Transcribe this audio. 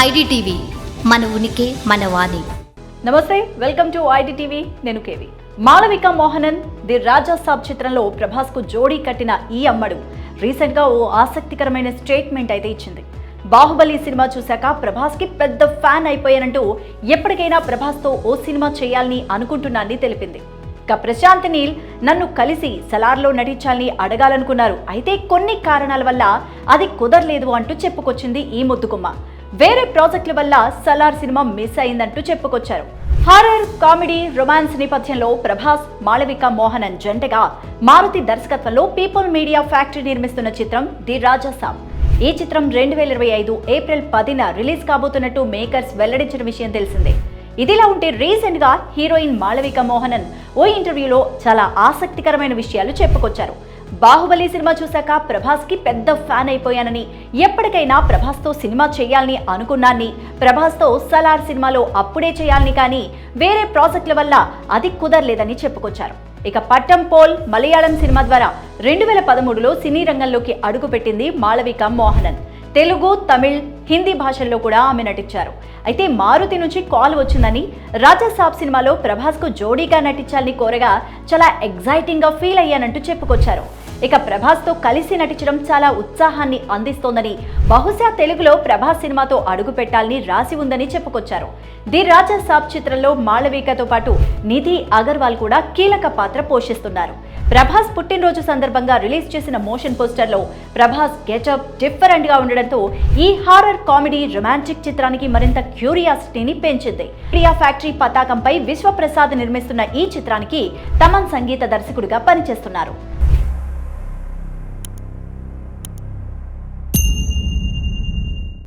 IDTV మన ఉనికి మన వాణి. నమస్తే వెల్కమ్ టు ఐడిటీవీ నేను K V. Malavika Mohanan the Raja Saab చిత్రంలో ప్రభాస్కు జోడీ కట్టిన ఈ అమ్మడు రీసెంట్గా ఓ ఆసక్తికరమైన స్టేట్మెంట్ అయితే ఇచ్చింది. బాహుబలి సినిమా చూశాక ప్రభాస్కి పెద్ద ఫ్యాన్ అయిపోయానంటూ ఎప్పటికైనా ప్రభాస్తో ఓ సినిమా చేయాలని అనుకుంటున్నానని తెలిపింది. ఇక ప్రశాంత్ నీల్ నన్ను కలిసి సలార్లో నటించాలని అడగాలనుకున్నారు. అయితే కొన్ని కారణాల వల్ల అది కుదరలేదు అంటూ చెప్పుకొచ్చింది ఈ ముద్దుకుమ్మ. వేరే ప్రాజెక్టుల వల్ల సలార్ సినిమా మిస్ అయిందంటూ చెప్పుకొచ్చారు. హారర్ కామెడీ రొమాన్స్ నేపథ్యంలో ప్రభాస్ మాళవిక మోహనన్ జంటగా మారుతి దర్శకత్వంలో పీపుల్ మీడియా ఫ్యాక్టరీ నిర్మిస్తున్న చిత్రం ది రాజాసాబ్. ఈ చిత్రం రెండు వేల ఇరవై ఐదు ఏప్రిల్ పదిన రిలీజ్ కాబోతున్నట్టు మేకర్స్ వెల్లడించిన విషయం తెలిసిందే. ఇదిలా ఉంటే రీసెంట్గా హీరోయిన్ మాళవిక మోహనన్ ఓ ఇంటర్వ్యూలో చాలా ఆసక్తికరమైన విషయాలు చెప్పుకొచ్చారు. బాహుబలి సినిమా చూశాక ప్రభాస్కి పెద్ద ఫ్యాన్ అయిపోయానని ఎప్పటికైనా ప్రభాస్తో సినిమా చేయాలని అనుకున్నాన్ని. ప్రభాస్తో సలార్ సినిమాలో అప్పుడే చేయాలని కానీ వేరే ప్రాజెక్టుల వల్ల అది కుదరలేదని చెప్పుకొచ్చారు. ఇక పట్టం పోల్ మలయాళం సినిమా ద్వారా రెండు వేల పదమూడులో సినీ రంగంలోకి అడుగుపెట్టింది మాళవిక మోహనన్. తెలుగు తమిళ్ హిందీ భాషల్లో కూడా ఆమె నటించారు. అయితే మారుతి నుంచి కాల్ వచ్చిందని రాజాసాబ్ సినిమాలో ప్రభాస్కు జోడీగా నటించాలని కోరగా చాలా ఎగ్జైటింగ్గా ఫీల్ అయ్యానంటూ చెప్పుకొచ్చారు. ఇక ప్రభాస్తో కలిసి నటించడం చాలా ఉత్సాహాన్ని అందిస్తోందని బహుశా తెలుగులో ప్రభాస్ సినిమాతో అడుగు పెట్టాలని రాసి ఉందని చెప్పుకొచ్చారు. ది రాజా సాబ్ చిత్రంలో మాళవికతో పాటు నిధి అగర్వాల్ కూడా కీలక పాత్ర పోషిస్తున్నారు. ప్రభాస్ పుట్టినరోజు సందర్భంగా రిలీజ్ చేసిన మోషన్ పోస్టర్లో ప్రభాస్ గెటప్ డిఫరెంట్గా ఉండడంతో ఈ హారర్ కామెడీ రొమాంటిక్ చిత్రానికి మరింత క్యూరియాసిటీని పెంచింది. ప్రియా ఫ్యాక్టరీ పతాకంపై విశ్వప్రసాద్ నిర్మిస్తున్న ఈ చిత్రానికి తమన్ సంగీత దర్శకుడిగా పనిచేస్తున్నారు.